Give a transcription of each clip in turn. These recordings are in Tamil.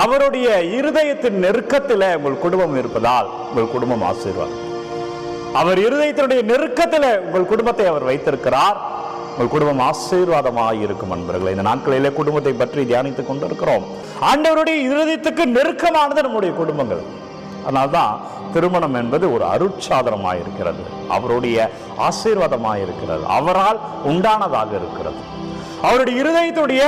அவருடைய இருதயத்தின் நெருக்கத்தில் உங்கள் குடும்பம் இருப்பதால் உங்கள் குடும்பம் ஆசீர்வாதம். அவர் இருதயத்தினுடைய நெருக்கத்தில் உங்கள் குடும்பத்தை அவர் வைத்திருக்கிறார். உங்கள் குடும்பம் ஆசீர்வாதமாக இருக்கும் அன்பர்களே இந்த நாட்களிலே குடும்பத்தை பற்றி தியானித்துக் கொண்டிருக்கிறோம். ஆண்டவருடைய இருதயத்துக்கு நெருக்கமானது நம்முடைய குடும்பங்கள். அதனால்தான் திருமணம் என்பது ஒரு அருட்சாதனமாக இருக்கிறது அவருடைய ஆசீர்வாதமாக இருக்கிறது அவரால் உண்டானதாக இருக்கிறது. அவருடைய இருதயத்துடைய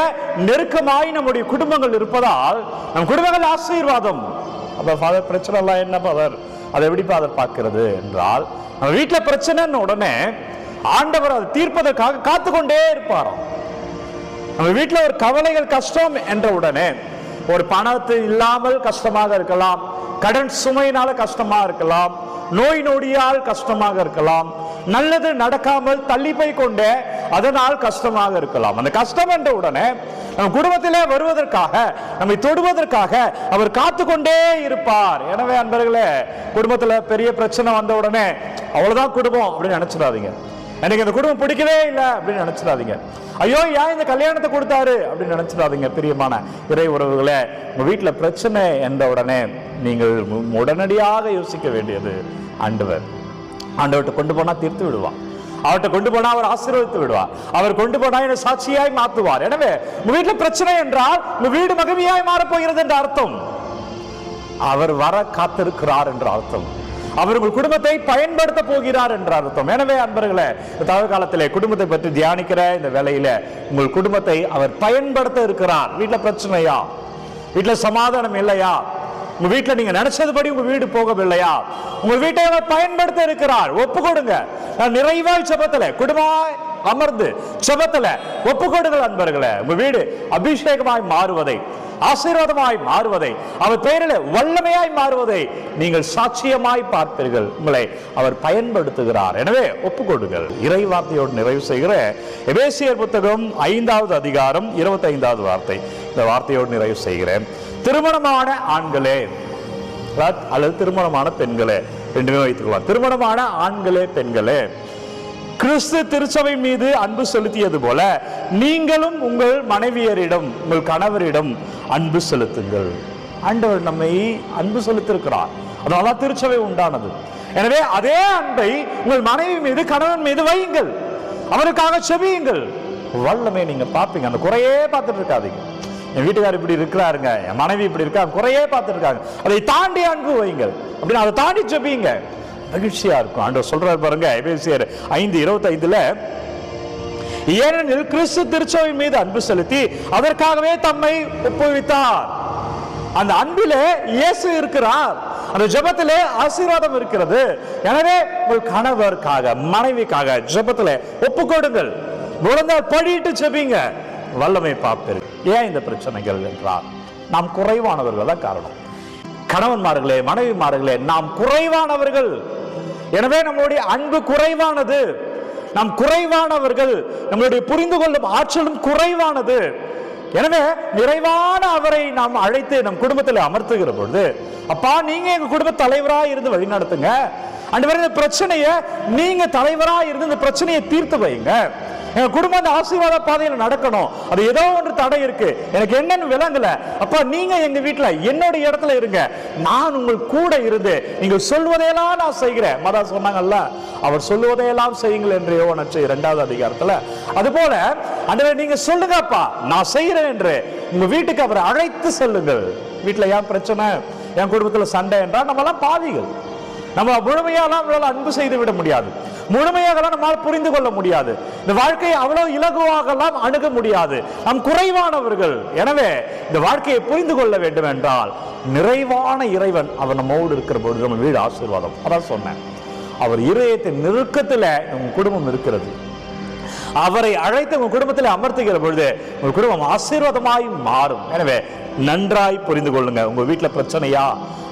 நெருக்கமாய் நம்முடைய குடும்பங்கள் இருப்பதால் நம் குடும்பங்கள் ஆசீர்வாதம். அப்ப ஃபாதர் பிரச்சனை எல்லாம் என்ன ஃபாதர் அதை எப்படி ஃபாதர் பார்க்கிறது என்றால் நம்ம வீட்டில் பிரச்சனைன்னு உடனே ஆண்டவர் அதை தீர்ப்பதற்காக காத்து கொண்டே இருப்பாராம். நம்ம வீட்டில் ஒரு கவலைகள் கஷ்டம் என்ற உடனே ஒரு பணத்து இல்லாமல் கஷ்டமாக இருக்கலாம் கடன் சுமையினால கஷ்டமாக இருக்கலாம் நோய் நொடியால் கஷ்டமாக இருக்கலாம் நல்லது நடக்காமல் தள்ளி போய் கொண்டு அதனால் கஷ்டமாக இருக்கலாம். அந்த கஷ்டம் என்ற உடனே நம்ம குடும்பத்திலே வருவதற்காக நம்மை தொடுவதற்காக அவர் காத்து கொண்டே இருப்பார். எனவே அன்பர்களே குடும்பத்துல பெரிய பிரச்சனை வந்த உடனே அவ்வளவுதான் குடும்பம் அப்படின்னு நினைச்சிடாதீங்க. எனக்கு இந்த குடும்பம் பிடிக்கவே இல்லை அப்படின்னு நினைச்சிடாதீங்க. ஐயோ ஏன் இந்த கல்யாணத்தை கொடுத்தாரு அப்படின்னு நினைச்சிடாதீங்க பிரியமான இறை உறவுகளே. உங்க வீட்டில் பிரச்சனை என்ற உடனே நீங்கள் உடனடியாக யோசிக்க வேண்டியது ஆண்டவர் ஆண்டவர்கிட்ட கொண்டு போனா தீர்த்து விடுவான். அவர்கிட்ட கொண்டு போனா அவர் ஆசீர்வதித்து விடுவார். அவர் கொண்டு போனா என்னை சாட்சியாய் மாத்துவார் எனவே உங்க வீட்டுல பிரச்சனை என்றால் உங்க வீடு மகிமையாய் மாறப் போகிறது என்ற அர்த்தம். அவர் வர காத்திருக்கிறார் என்ற அர்த்தம். அவர் உங்கள் குடும்பத்தை பயன்படுத்த போகிறார் என்ற அர்த்தம். எனவே அன்பர்களே இந்த காலத்திலே குடும்பத்தை பற்றி தியானிக்கிற இந்த வேலையில உங்கள் குடும்பத்தை அவர் பயன்படுத்த இருக்கிறார். வீட்டில் பிரச்சனையா? வீட்டுல சமாதானம் இல்லையா? உங்க வீட்டில் நீங்க நினைச்சதுபடி உங்க வீடு போகவில்லையா? உங்க வீட்டை அவர் பயன்படுத்த இருக்கிறார். ஒப்பு கொடுங்க நான் நிறைவாய் ஜெபத்துல குடும்பமாய் அமர்ந்து ஜெபத்துல ஒப்பு கொடுங்கள் அன்பர்களே. உங்க வீடு அபிஷேகமாய் மாறுவதை ஆசீர்வாதமாய் மாறுவதை அவர் பெயரில் வல்லமையாய் மாறுவதை நீங்கள் சாட்சியமாய் பார்ப்பீர்கள் உங்களை அவர் பயன்படுத்துகிறார். எனவே ஒப்புக்கொடுங்கள். இறை வார்த்தையோடு நிறைவு செய்கிற எபேசியர் புத்தகம் ஐந்தாவது அதிகாரம் இருபத்தி ஐந்தாவது வார்த்தை. இந்த வார்த்தையோடு நிறைவு செய்கிறேன். திருமணமான ஆண்களே அல்லது திருமணமான பெண்களே ரெண்டுமே வைத்துக்கலாம் திருமணமான ஆண்களே பெண்களே கிறிஸ்து திருச்சபை மீது அன்பு செலுத்தியது போல நீங்களும் உங்கள் மனைவியரிடம் உங்கள் கணவரிடம் அன்பு செலுத்துங்கள். ஆண்டவர் நம்மை அன்பு செலுத்திருக்கிறார் அதனால திருச்சபை உண்டானது. எனவே அதே அன்பை உங்கள் மனைவி மீது கணவன் மீது வையுங்கள். அவருக்காக செவியுங்கள் வல்லமே நீங்க பார்ப்பீங்க. அந்த குறையே பார்த்துட்டு இருக்காதீங்க. என் வீட்டுக்காரர் இப்படி இருக்கிறாருங்க என் மனைவி இப்படி இருக்கா குறையே பார்த்துருக்காங்க. இருக்காங்க அதை தாண்டி அன்பு வைங்கள் அப்படின்னு அதை தாண்டி ஜபிங்க மகிழ்ச்சியா இருக்கும். ஆண்டவர் சொல்றாரு பாருங்க எபேசியர் ஐந்து இருபத்தி ஐந்துல ஏனெனில் கிறிஸ்து திருச்சோவின் மீது அன்பு செலுத்தி அதற்காகவே தம்மை ஒப்புவித்தார். அந்த அன்பிலே இயேசு இருக்கிறார். அந்த ஜபத்திலே ஆசீர்வாதம் இருக்கிறது. எனவே உங்கள் கணவருக்காக மனைவிக்காக ஜபத்திலே ஒப்புக்கொடுங்கள். முழந்தால் படிட்டு ஜெபிங்க. வல்லமை பார்ப்பீர்கள் ஏன் இந்த பிரச்சனைகள் என்றால் நாம் குறைவானவர்கள் தான் காரணம். கணவன்மார்களே மனைவிமார்களே நாம் குறைவானவர்கள். எனவே நம்மளுடைய அன்பு குறைவானது. நாம் குறைவானவர்கள். நம்மளுடைய புரிந்து கொள்ளும் ஆற்றலும் குறைவானது. எனவே நிறைவான அவரை நாம் அழைத்து நம் குடும்பத்தில் அமர்த்துகிற பொழுது அப்பா நீங்க எங்க குடும்ப தலைவராக இருந்து வழி நடத்துங்க. அந்த இந்த பிரச்சனையை நீங்க தலைவரா இருந்து இந்த பிரச்சனையை தீர்த்து வைங்க. என் குடும்பம் அந்த ஆசீர்வாத பாதையில் நடக்கணும். அது ஏதோ ஒன்று தடை இருக்கு. எனக்கு என்னன்னு விளங்கல. அப்பா நீங்க எங்க வீட்டுல என்னோட இடத்துல இருங்க. நான் உங்கள் கூட இருந்து நீங்க சொல்வதையெல்லாம் நான் செய்கிறேன். மதா சொன்னாங்கல்ல அவர் சொல்லுவதையெல்லாம் செய்யுங்கள் என்று யோவனற்று இரண்டாவது அதிகாரத்துல. அது போல அன்றைய நீங்க சொல்லுங்கப்பா நான் செய்கிறேன் என்று உங்க வீட்டுக்கு அவரை அழைத்து செல்லுங்கள். வீட்டுல ஏன் பிரச்சனை? என் குடும்பத்துல சண்டை என்றால் நம்மலாம் பாவிகள். நம்ம முழுமையாலாம் நம்மளால அன்பு செய்து விட முடியாது. முழுமையாகலாம் நம்மால் புரிந்து கொள்ள முடியாது. இந்த வாழ்க்கையை அவ்வளவு இலகுவாகலாம் அணுக முடியாது. நாம் குறைவானவர்கள். எனவே இந்த வாழ்க்கையை புரிந்து கொள்ள வேண்டும் என்றால் நிறைவான இறைவன் அவர் நம்மோடு இருக்கிற பொழுது நம்ம வீடு ஆசீர்வாதம். அதான் சொன்னேன். அவர் இருதயத்தின் நெருக்கத்துல உங்க குடும்பம் இருக்கிறது. அவரை அழைத்து உங்கள் குடும்பத்தில் அமர்த்துகிற பொழுது உங்கள் குடும்பம் ஆசீர்வாதமாய் மாறும். எனவே நன்றாய் புரிந்து கொள்ளுங்க. உங்க வீட்டுல பிரச்சனையா?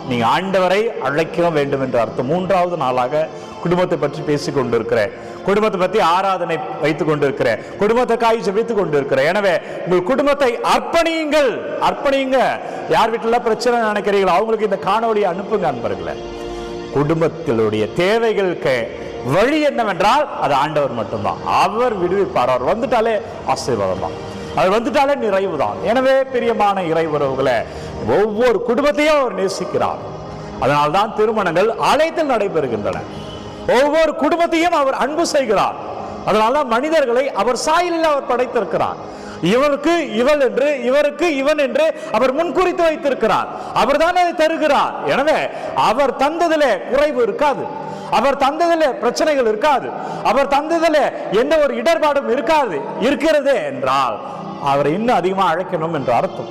நீங்க ஆண்டவரை அழைக்க வேண்டும் என்ற அர்த்தம். மூன்றாவது நாளாக குடும்பத்தை பற்றி பேசிக் கொண்டிருக்கிறேன் குடும்பத்தை பற்றி ஆராதனை வைத்துக் கொண்டிருக்கிறேன் குடும்பத்துக்காக ஜெபித்துக் கொண்டிருக்கிறேன். எனவே உங்கள் குடும்பத்தை அர்ப்பணியுங்கள். அர்ப்பணியுங்க. யார் வீட்டுல பிரச்சனை நினைக்கிறீங்களோ அவங்களுக்கு இந்த காணொளியை அனுப்புங்க அன்பர்களே. குடும்பத்தினுடைய தேவைகளுக்கு வழி என்னவென்றால் அது ஆண்டவர் மட்டும்தான். அவர் விடுவிப்பார். அவர் வந்துட்டாலே ஆசீர்வாதம்? தான் அவர் வந்துட்டாலே நிறைவு தான் எனவே பிரியமான இறை உறவுகளை ஒவ்வொரு குடும்பத்தையும் அவர் நேசிக்கிறார். அதனால்தான் திருமணங்கள் அழைத்தில் நடைபெறுகின்றன. ஒவ்வொரு குடும்பத்தையும் அவர் அன்பு செய்கிறார். அதனால மனிதர்களை அவர் சாயலில் அவர் படைத்திருக்கிறார். இவருக்கு இவள் என்று இவருக்கு இவன் என்று அவர் முன்குறித்து வைத்திருக்கிறார். அவர் தான் அதை தருகிறார். எனவே அவர் தந்ததிலே குறைவு இருக்காது. அவர் தந்ததிலே பிரச்சனைகள் இருக்காது. அவர் தந்ததிலே எந்த ஒரு இடர்பாடும் இருக்காது. இருக்கிறது என்றால் அவரை இன்னும் அதிகமா அழைக்கணும் என்று அர்த்தம்.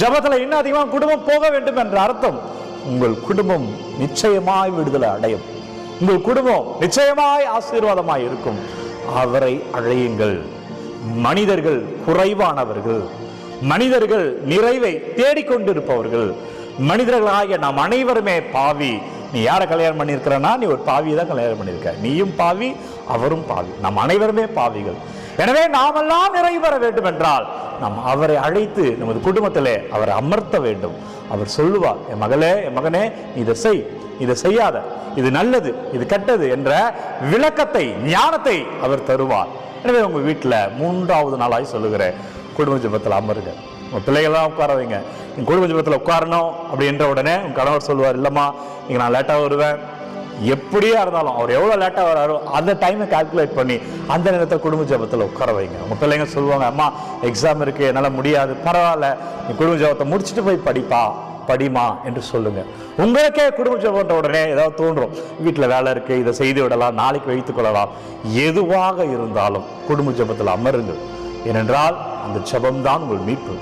ஜபத்தில் இன்னும் அதிகமா குடும்பம் போக வேண்டும் என்ற அர்த்தம். உங்கள் குடும்பம் நிச்சயமாய் விடுதலை அடையும். உங்கள் குடும்பம் நிச்சயமாய் ஆசீர்வாதமாய் இருக்கும். அவரை அழையுங்கள். மனிதர்கள் குறைவானவர்கள். மனிதர்கள் நிறைவை தேடிக்கொண்டிருப்பவர்கள். மனிதர்களாகிய நாம் அனைவருமே பாவி. நீ யாரை கல்யாணம் பண்ணியிருக்கிறனா? நீ ஒரு பாவியை தான் கல்யாணம் பண்ணியிருக்க. நீயும் பாவி அவரும் பாவி. நாம் அனைவருமே பாவிகள். எனவே நாமெல்லாம் நிறைவு பெற வேண்டும் என்றால் நாம் அவரை அழைத்து நமது குடும்பத்திலே அவரை அமர்த்த வேண்டும். அவர் சொல்லுவார் என் மகளே என் மகனே நீ இதை செய். இதை செய்யாத. இது நல்லது இது கெட்டது என்ற விளக்கத்தை ஞானத்தை அவர் தருவார். எனவே உங்கள் வீட்டில் மூன்றாவது நாளாய் சொல்லுகிறேன். குடும்ப ஜெபத்தில் அமருங்க. உங்கள் பிள்ளைகள்லாம் உட்கார வைங்க. நீங்க குடும்ப ஜெபத்தில் உட்காரணும் அப்படின்ற உடனே உங்க கணவர் சொல்லுவார் இல்லைம்மா நீங்கள் நான் லேட்டாக வருவேன். எப்படியா இருந்தாலும் அவர் எவ்வளோ லேட்டாக வராரோ அந்த டைமை கால்குலேட் பண்ணி அந்த நேரத்தில் குடும்ப ஜெபத்தில் உட்கார வைங்க. உங்கள் பிள்ளைங்க சொல்லுவாங்க அம்மா எக்ஸாம் இருக்குது என்னால் முடியாது பரவாயில்ல. நீ குடும்ப ஜெபத்தை முடிச்சுட்டு போய் படிப்பா. படிமா என்று சொல்லுங்க. உங்களுக்கே குடும்ப ஜெபம்ன்ற உடனே ஏதாவது தோன்றும். வீட்டில் வேலை இருக்கு இதை செய்து விடலாம் நாளைக்கு வைத்துக் கொள்ளலாம். எதுவாக இருந்தாலும் குடும்ப ஜெபத்தில் அமருங்கள். ஏனென்றால் அந்த ஜபம்தான் உங்கள் மீட்பு.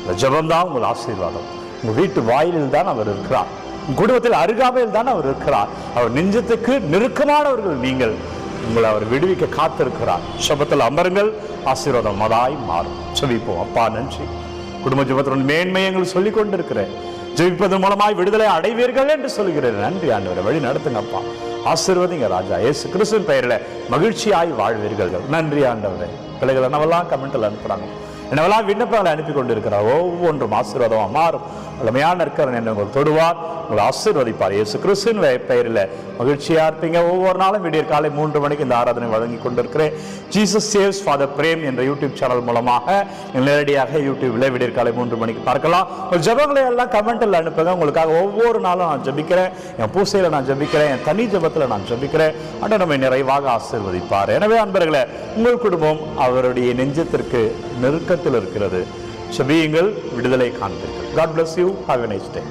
அந்த ஜபம்தான் உங்கள் ஆசீர்வாதம். உங்கள் வீட்டு வாயிலில் தான் அவர் இருக்கிறார். குடும்பத்தில் அருகாமையில் தான் அவர் இருக்கிறார். அவர் நெஞ்சத்துக்கு நெருக்கமானவர்கள் நீங்கள். உங்களை அவர் விடுவிக்க காத்திருக்கிறார். ஜெபத்தில் அமருங்கள். ஆசீர்வாதம் மதாய் மாறும். செவிப்போம் அப்பா நன்றி. குடும்ப ஜெபத்தினுடைய மேன்மை எங்கள் சொல்லிக் கொண்டிருக்கிறேன் ஜெயிப்பது மூலமாய் விடுதலை அடைவீர்கள் என்று சொல்கிறேன். நன்றி ஆண்டவரை. வழி நடத்துங்கப்பா. ஆசீர்வதிங்க ராஜா ஏசு கிறிஸ்துவின் பெயரில் மகிழ்ச்சியாய் வாழ்வீர்கள். நன்றி ஆண்டவரே. பிள்ளைகள் என்னவெல்லாம் கமெண்ட்டில் அனுப்புறாங்க. என்னவெல்லாம் விண்ணப்பங்களை அனுப்பி கொண்டிருக்கிறார் ஒவ்வொன்றும் ஆசீர்வாதமாக மாறும். வல்லமையான இருக்கிற என்ன உங்கள் தொடுவார். உங்களை ஆசீர்வதிப்பார். இயேசு கிறிஸ்துவின் பெயரில் மகிழ்ச்சியா இருப்பீங்க. ஒவ்வொரு நாளும் விடியற் காலை மூன்று மணிக்கு இந்த ஆராதனை வழங்கி கொண்டிருக்கிறேன். ஜீசஸ் சேவ்ஸ் ஃபாதர் பிரேம் என்ற யூடியூப் சேனல் மூலமாக நேரடியாக யூடியூப்ல விடியற் காலை மூன்று மணிக்கு பார்க்கலாம். ஒரு ஜெபங்களை எல்லாம் கமெண்ட்ல அனுப்புங்க. உங்களுக்காக ஒவ்வொரு நாளும் நான் ஜபிக்கிறேன். என் பூசையில நான் ஜபிக்கிறேன். என் தனி ஜபத்தில் நான் ஜபிக்கிறேன். அன்று நம்மை நிறைவாக ஆசீர்வதிப்பார். எனவே அன்பர்களே உங்கள் குடும்பம் அவருடைய நெஞ்சத்திற்கு நெருக்க வசனத்தில் இருக்கிறது. செபியுங்கள் விடுதலை காண்பீர்கள். God bless you have a nice day